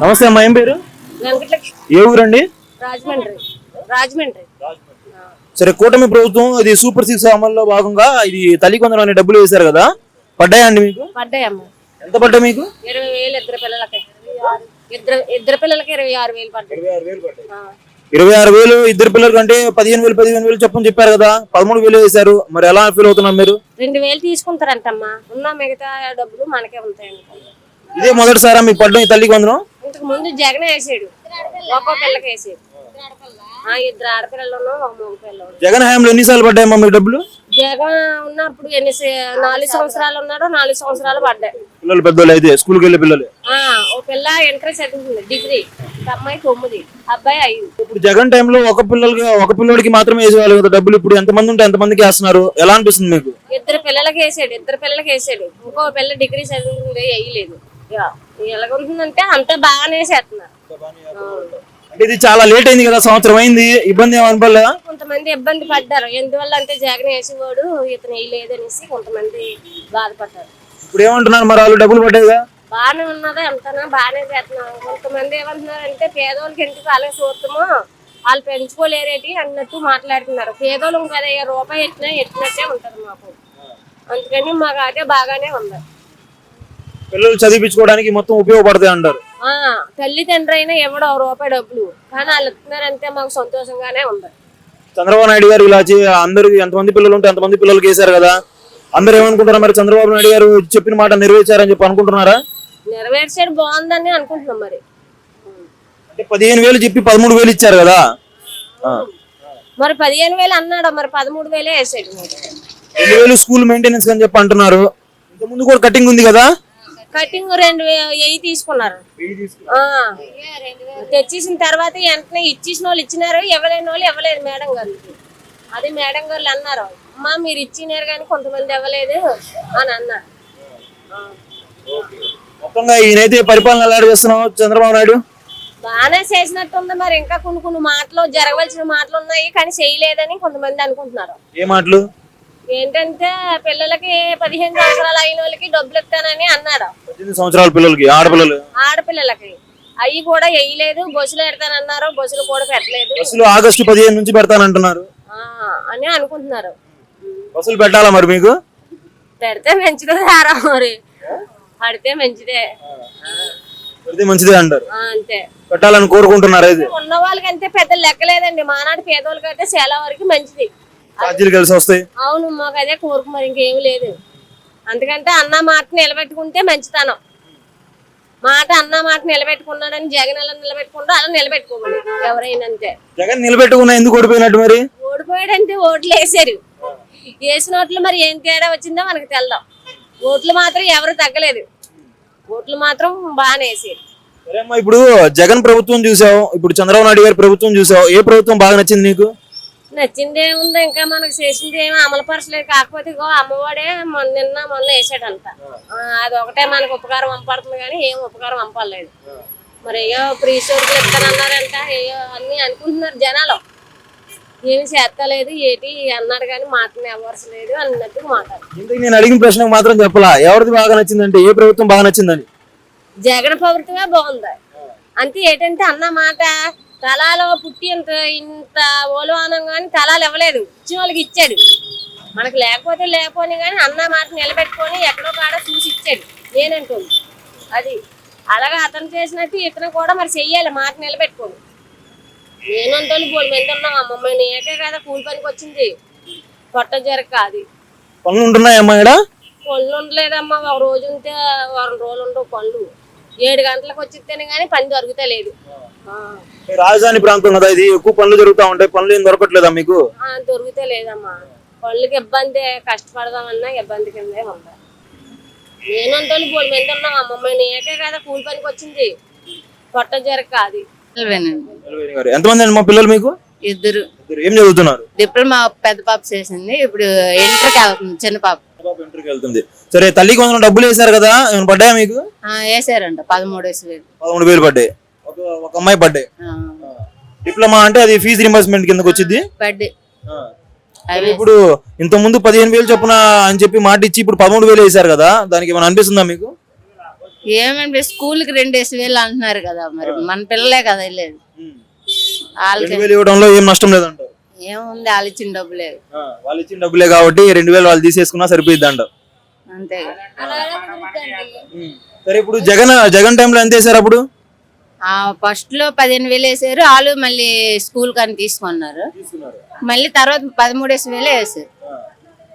నమస్తే అమ్మా ఏం పేరు? ఏ ఊరండి? రాజమండ్రి. రాజమండ్రి. సరే కూటమి ప్రభుత్వం ఇది సూపర్ సిక్స్ అమల్లో భాగంగా ఇది తల్లికొందరం అనే డబ్బులు వేశారు కదా? పడ్డాయండి మీకు? పడ్డాయమ్మ ఎంత పడ్డాయి మీకు? ఇరవై వేలు ఇద్దరు పిల్లలకి. ఇద్దరు ఇద్దరు పిల్లలకి ఇరవై ఆరు వేలు పడ్డాయి. ఆ. ఇరవై ఆరు వేలు ఇద్దరు పిల్లల కంటే పదిహేను వేలు పదిహేను వేలు చెప్పని చెప్పారు కదా? పదమూడు వేలు వేశారు. మరి ఎలా ఫీల్ అవుతున్నారు మీరు? రెండు వేలు తీసుకుంటారంటమ్మా. ఉన్న మిగతా డబ్బులు మనకే ఉంటాయండి ఇదే మొదటిసారా మీకు పడ్డం ఈ తల్లికి వందనం? ఇంతకు ముందు జగన్ వేసాడు. ఒక్కో పిల్లకి వేసాడు. ఆ, ఇద్దరు ఆడపిల్లలను ఒక మగ పిల్లలు జగన్ హయాంలో ఎన్నిసార్లు పడ్డాయమ్మా మీకు డబ్బులు? జగన్ ఉన్నప్పుడు ఎన్ని సే- నాలుగు సంవత్సరాలు ఉన్నాడో నాలుగు సంవత్సరాలు పడ్డాయి. పిల్లలు పెద్దోళ్ళు అయితే స్కూల్కి వెళ్ళే పిల్లలు. ఆ, ఓ పిల్ల ఇంటర్ చదువుతుంది డిగ్రీ. ఒక అమ్మాయి తొమ్మిది అబ్బాయి ఐదు. ఇప్పుడు జగన్ టైంలో ఒక పిల్లలకి ఒక పిల్లోడికి మాత్రమే వేసేవాళ్ళు కదా డబ్బులు? ఇప్పుడు ఎంతమంది ఉంటే ఎంతమందికి వేస్తున్నారు? ఎలా అనిపిస్తుంది మీకు? ఇద్దరు పిల్లలకి వేసాడు ఇద్దరు పిల్లలకి వేసాడు. ఇంకో పిల్ల డిగ్రీ చదువుతుంది వేయలేదు. ఇక ఎలాగుంటుందంటే అంతా బాగానే చేస్తున్నారు. అంటే ఇది చాలా లేట్ అయింది కదా సంవత్సరం అయింది. ఇబ్బంది ఏమి అనిపడలేదా? కొంతమంది ఇబ్బంది పడ్డారు. ఎందువల్ల అంటే జగన్ వేసేవాడు ఇతను వేయలేదు అనేసి కొంతమంది బాధపడ్డారు. ఇప్పుడు ఏమంటున్నారు మరి వాళ్ళు? డబ్బులు పడ్డాయిగా? బాగానే ఉన్నదా? ఎంతనా? బాగానే చేస్తున్నాం కొంతమంది ఏమంటున్నారు అంటే పేదోళ్ళకి ఎందుకు అలాగే చూస్తామో వాళ్ళు పెంచుకోలేరేటి అన్నట్టు మాట్లాడుతున్నారు. పేదోళ్ళు కదా ఏ రూపాయి ఎట్టినా ఎట్టినట్టే ఉంటది మాకు. అందుకని మాకు అదే బాగానే ఉంది. పిల్లలు చదివించుకోవడానికి మొత్తం ఉపయోగపడతాయి అంటారు. ఆ తల్లి తండ్రి అయినా ఇవ్వడం ఒక రూపాయి డబ్బులు. కానీ వాళ్ళు ఇస్తున్నారంటే మాకు సంతోషంగానే ఉంది చంద్రబాబు నాయుడు గారు ఇలా అందరికి ఎంతమంది పిల్లలు ఉంటే అంతమంది పిల్లలకి వేశారు కదా. అందరూ ఏమనుకుంటారు మరి? చంద్రబాబు నాయుడు గారు చెప్పిన మాట నెరవేర్చారని చెప్పి అనుకుంటున్నారా? నెరవేర్చాడు బాగుందని అనుకుంటున్నాం మరి. అంటే పదిహేను వేలు చెప్పి పదమూడు వేలు ఇచ్చారు కదా. మరి పదిహేను వేలు అన్నాడు? మరి పదమూడు వేలే వేసాడు. రెండు వేలు స్కూల్ మెయింటెనెన్స్ అని చెప్పి అంటున్నారు. ఇంత ముందు కూడా కటింగ్ ఉంది కదా. కటింగ్ రెండు వెయ్యి తీసుకున్నారు ఆ. తెచ్చేసిన తర్వాత వెంటనే ఇచ్చేసిన వాళ్ళు ఇచ్చినారు ఇవ్వలేని వాళ్ళు ఇవ్వలేదు మేడం గారికి అది మేడం గారు అన్నారు అమ్మా మీరు ఇచ్చినారు కానీ కొంతమంది ఇవ్వలేదు అని అన్నారు. మొత్తంగా ఈయనైతే పరిపాలన ఎలా చేస్తున్నావు చంద్రబాబు నాయుడు? బాగానే చేసినట్టుంది మరి. ఇంకా కొన్ని కొన్ని మాటలు జరగవలసిన మాటలు ఉన్నాయి కానీ చేయలేదని కొంతమంది అనుకుంటున్నారు. ఏ మాటలు? ఏంటంటే పిల్లలకి పదిహేను సంవత్సరాలు అయిన వాళ్ళకి డబ్బులు ఇస్తానని అన్నాడు సంవత్సరాల పిల్లలకి ఆడపిల్లలు? ఆడపిల్లలకి. అవి కూడా వేయలేదు బస్సులు పెడతానన్నారు బస్సులు కూడా పెట్టలేదు. బస్సులు ఆగస్టు పదిహేను నుంచి పెడతానంటున్నారు. ఆ, అని అనుకుంటున్నారు. బస్సులు పెట్టాలా మరి మీకు? పెడితే మంచిదే సారా మరి. పడితే మంచిదే. పెడితే మంచిదే అంటారు. అంతే. పెట్టాలని కోరుకుంటున్నారు అయితే. ఉన్న వాళ్ళకంటే పెద్ద లెక్కలేదండి. మానాడు పేదోళ్ళకంటే చాలా వరకు మంచిది. కలిసి వస్తాయి. అవును మాకు అదే కోరిక మరి ఇంకేం లేదు. అందుకంటే అన్న మాట నిలబెట్టుకుంటే మంచితనం. మాట అన్న మాట నిలబెట్టుకున్నాడని జగన్ ఎలా నిలబెట్టుకుంటూ అలా నిలబెట్టుకోమని ఎవరైనా అంతే జగన్ నిలబెట్టుకున్నా ఎందుకు ఓడిపోయినట్టు మరి? ఓడిపోయాడంటే ఓట్లు వేసారు వేసిన ఓట్లు మరి ఏం తేడా వచ్చిందో మనకు తెల్దాం. ఓట్లు మాత్రం ఎవరు తగ్గలేదు. ఓట్లు మాత్రం బాగానే వేసారు ఇప్పుడు జగన్ ప్రభుత్వం చూసావు ఇప్పుడు చంద్రబాబు నాయుడు గారి ప్రభుత్వం చూసావు ఏ ప్రభుత్వం బాగా నచ్చింది నీకు? నచ్చింది ఏముంది ఇంకా మనకు చేసింది ఏమీ అమలు పరచలేదు. కాకపోతే ఇగో అమ్మవాడే మొన్న నిన్న మొన్న వేసాడంట. అది ఒకటే మనకు ఉపకారం పంపడుతుంది కానీ ఏం ఉపకారం పంపలేదు మరి అయ్యో ఫ్రీ సోర్కులు ఇస్తానన్నారంట అయ్యో అన్ని అనుకుంటున్నారు జనాలు. ఏమి చేస్తలేదు ఏటి అన్నాడు కానీ మాటని ఎవరసలేదు అన్నట్టు మాట్లాడు నేను అడిగిన ప్రశ్నకు మాత్రం చెప్పలా? ఎవరిది బాగా నచ్చిందంటే ఏ ప్రభుత్వం బాగా నచ్చిందని? జగన్ ప్రభుత్వమే బాగుంది. అంతే ఏంటంటే అన్న మాట తలాలో పుట్టి ఇంత ఇంత ఓలవానం కానీ తలాలు ఇవ్వలేదు. ఇచ్చిన వాళ్ళకి ఇచ్చాడు. మనకు లేకపోతే లేకపోని కానీ అన్న మాట నిలబెట్టుకొని ఎక్కడో కాడ చూసి ఇచ్చాడు. నేనంటుంది అది అలాగే అతను చేసినట్టు ఇతను కూడా మరి చెయ్యాలి మాట నిలబెట్టుకొని. నేనంతో బోల్ మంది ఉన్నాం అమ్మమ్మ నీకే కదా కూలి పనికి వచ్చింది. పొట్ట జరగ అది. పనులు ఉంటున్నాయమ్మా ఇక్కడ? పళ్ళు ఉండలేదమ్మా. ఒక రోజు ఉంటే వారం రోజులు ఉండవు పళ్ళు ఏడు గంటలకు వచ్చితేనే కానీ పని దొరుకుతలేదు. ఆ, రాజధాని ప్రాంతం కదా ఇది? ఎక్కువ పనులు జరుగుతూ ఉంటాయి. పనులు ఏం దొరకట్లేదా మీకు? ఆ, దొరుకుతే లేదమ్మా పళ్ళకి ఇబ్బంది. కష్టపడదామన్నా ఇబ్బంది కిందే ఉంది? నేనంతో బోల్ మంది ఉన్నాం. అమ్మమ్మ నీకే కదా కూలి పనికి వచ్చింది. పొట్ట జరగ అది ఎంతమంది అండి మా పిల్లలు మీకు? ఇద్దరు. ఇద్దరు. ఏం చదువుతున్నారు? డిప్లొమా పెద్ద పాప చేసింది. ఇప్పుడు ఇంటర్కి వెళ్తుంది చిన్న పాప. ఇంటర్కి వెళ్తుంది. సరే తల్లికి వందల డబ్బులు వేశారు కదా ఏమైనా పడ్డాయా మీకు? వేసారంట పదమూడు వేలు పదమూడు వేలు పడ్డాయి. ఒక ఒక అమ్మాయి పడ్డాయి. డిప్లొమా అంటే అది ఫీజు రింబర్స్మెంట్ కిందకి వచ్చింది ఇప్పుడు ఇంత ముందు పదిహేను వేలు చొప్పున అని చెప్పి మాట ఇచ్చి ఇప్పుడు పదమూడు వేలు వేశారు కదా దానికి ఏమైనా అనిపిస్తుందా మీకు? ఏమంటే స్కూల్కి రెండేసి వేలు అంటున్నారు కదా మరి మన పిల్లలే కదా వెళ్ళేది. ఇవ్వడంలో ఏం నష్టం లేదంట. ఏముంది వాళ్ళు ఇచ్చిన డబ్బులే. వాళ్ళు ఇచ్చిన డబ్బులే కాబట్టి రెండు వేలు వాళ్ళు తీసేసుకున్నా సరిపోయిద్ది అంట అంతే. సరే ఇప్పుడు జగన్ జగన్ టైంలో ఎంత వేసారు అప్పుడు? ఫస్ట్లో పదిహేను వేలు వేసారు వాళ్ళు మళ్ళీ స్కూల్ కానీ తీసుకున్నారు. మళ్ళీ తర్వాత పదమూడేసి వేలే వేసారు.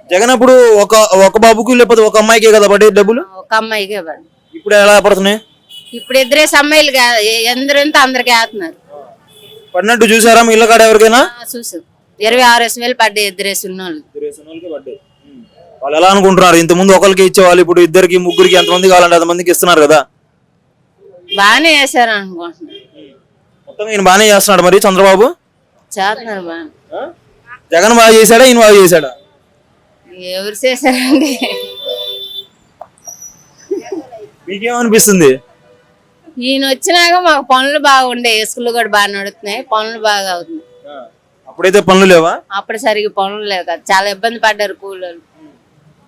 జగన్ అప్పుడు ఒక ఒక బాబుకి లేకపోతే ఒక అమ్మాయికే కదా పడే డబ్బులు? ఒక అమ్మాయికే పడి. ఇప్పుడు ఎలా పడుతున్నాయి? ఇప్పుడు ఇద్దరే అమ్మాయిలు ఎందరంతా అందరికి వేస్తున్నారు పడినట్టు చూసారా మీ ఇళ్ళ కాడ ఎవరికైనా? చూసు. ఇరవై ఆరేసి వేలు పడ్డాయి ఇద్దరేసి ఉన్నోళ్ళు వాళ్ళు. ఎలా అనుకుంటున్నారు? ఇంత ముందు ఒకరికి ఇచ్చేవాళ్ళు ఇప్పుడు ఇద్దరికి ముగ్గురికి ఎంతమంది కావాలంటే అంతమందికి ఇస్తున్నారు కదా. బాగానే వేసారు అనుకుంటున్నారు మొత్తం ఈయన బాగానే చేస్తున్నాడు మరి చంద్రబాబు? చేస్తున్నారు బాగా జగన్ బాగా చేశాడా? ఈయన బాగా చేశాడా? ఎవరు చేశారండి? మీకేమనిపిస్తుంది? ఈయన వచ్చినాక మాకు పనులు బాగుండే ఇసుకలు కూడా బాగా నడుస్తున్నాయి. పనులు బాగా అవుతున్నాయి. అప్పుడైతే పనులు లేవా? అప్పుడు సరిగ్గా పనులు లేవు కదా. చాలా ఇబ్బంది పడ్డారు కూలోళ్ళు.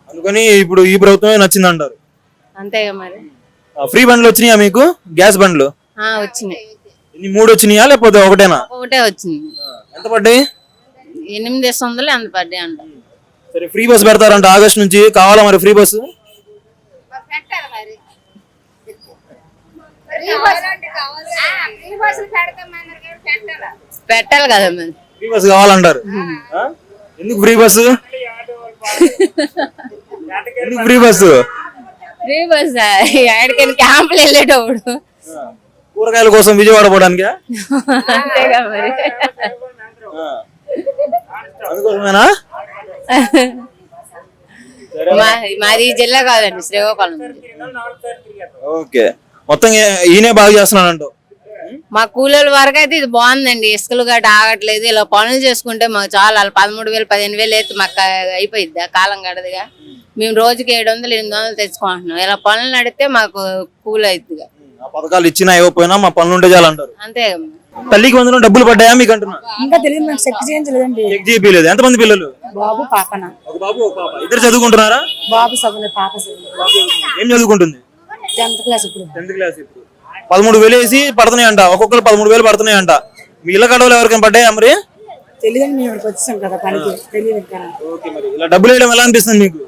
అందుకని ఇప్పుడు ఈ ప్రభుత్వమే నచ్చింది అంటారు అంతేగా మరి. ఫ్రీ బండ్లు వచ్చినాయా మీకు? గ్యాస్ బండ్లు? ఆ వచ్చినాయి. ఇన్ని మూడు వచ్చినాయా? లేకపోతే ఒకటేనా? ఒకటే వచ్చింది. ఎంత పడ్డాయి? ఎనిమిది వందలు ఎంత పడ్డాయి అంట. సరే ఫ్రీ బస్ పెడతారంట ఆగస్ట్ నుంచి. కావాలా మరి ఫ్రీ బస్సు? పెట్టాలి కదా మరి. ఫ్రీ బస్ కావాలంటారు? ఎందుకు ఫ్రీ బస్సు? ఎందుకు ఫ్రీ బస్సు? ఫ్రీ బస్ ఎక్కడికైనా క్యాంపులు వెళ్ళేటప్పుడు. కూరగాయల కోసం విజయవాడ పోవడానికా? అంతేగా మరి. అందుకోసమేనా? మాది జిల్లా కాదండి శ్రీకాకుళం. ఓకే. మొత్తం ఈయనే బాగా చేస్తున్నాడంట. మా కూలీల వరకు అయితే ఇది బాగుందండి. ఇసుకలు గట్ట ఆగట్లేదు. ఇలా పనులు చేసుకుంటే మాకు చాలా. పదమూడు వేలు పదిహేను వేలు అయితే మాకు అయిపోయిద్ది కాలం గడదుగా. మేము రోజుకి ఏడు వందలు ఎనిమిది వందలు తెచ్చుకుంటున్నాం. ఇలా పనులు నడితే మాకు కూలి అవుతుందిగా పథకాలు ఇచ్చినా ఇవ్వకపోయినా మా పనులు ఉంటే చాలంటారు అంతే తల్లికి వందనం డబ్బులు పడ్డాయా మీకు అంటున్నా? ఇంకా తెలియదు నాకు చెక్ చేయించలేదండి. చెక్ చేయలేదు ఎంతమంది పిల్లలు? బాబు పాపన. ఒక బాబు ఒక పాప. ఇద్దరు చదువుకుంటున్నారా? బాబు చదువులే పాప చదువులే. ఏం చదువుకుంటుంది? టెన్త్ క్లాస్ ఇప్పుడు. టెన్త్ క్లాస్ ఇప్పుడు. పదమూడు వేలు వేసి పడుతున్నాయి అంట ఒక్కొక్కరు పదమూడు వేలు పడుతున్నాయి అంట మీ ఇళ్ళ కడవలు ఎవరికైనా పడ్డాయా మరి? తెలియదండి మేము ఇక్కడికి వచ్చాం కదా పనికి. తెలియదు ఇంకా ఓకే మరి. ఇలా డబ్బులు వేయడం ఎలా అనిపిస్తుంది మీకు?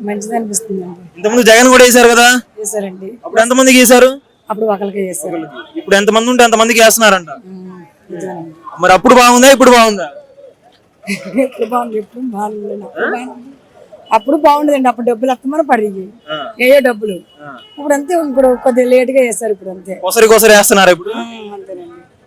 మంచిది అనిపిస్తుంది ఇంతకుముందు జగన్ కూడా వేశారు కదా? చేశారండి అప్పుడు ఎంతమందికి వేశారు? అప్పుడు ఒకరికి చేశారు ఇప్పుడు ఎంతమంది ఉంటే ఎంతమందికి వేస్తున్నారంట. మరి అప్పుడు బాగుందా ఇప్పుడు బాగుందా? ఎప్పుడు బాగుంది ఎప్పుడు బాగుంది? అప్పుడు బాగుండదండి అప్పుడు డబ్బులు అత్తమని పడిగి ఏ డబ్బులు. ఇప్పుడు అంతే ఇప్పుడు కొద్దిగా లేట్గా చేస్తారు ఇప్పుడు అంతే కొసరి కొసరి వేస్తున్నారు ఇప్పుడు? ఉమ్,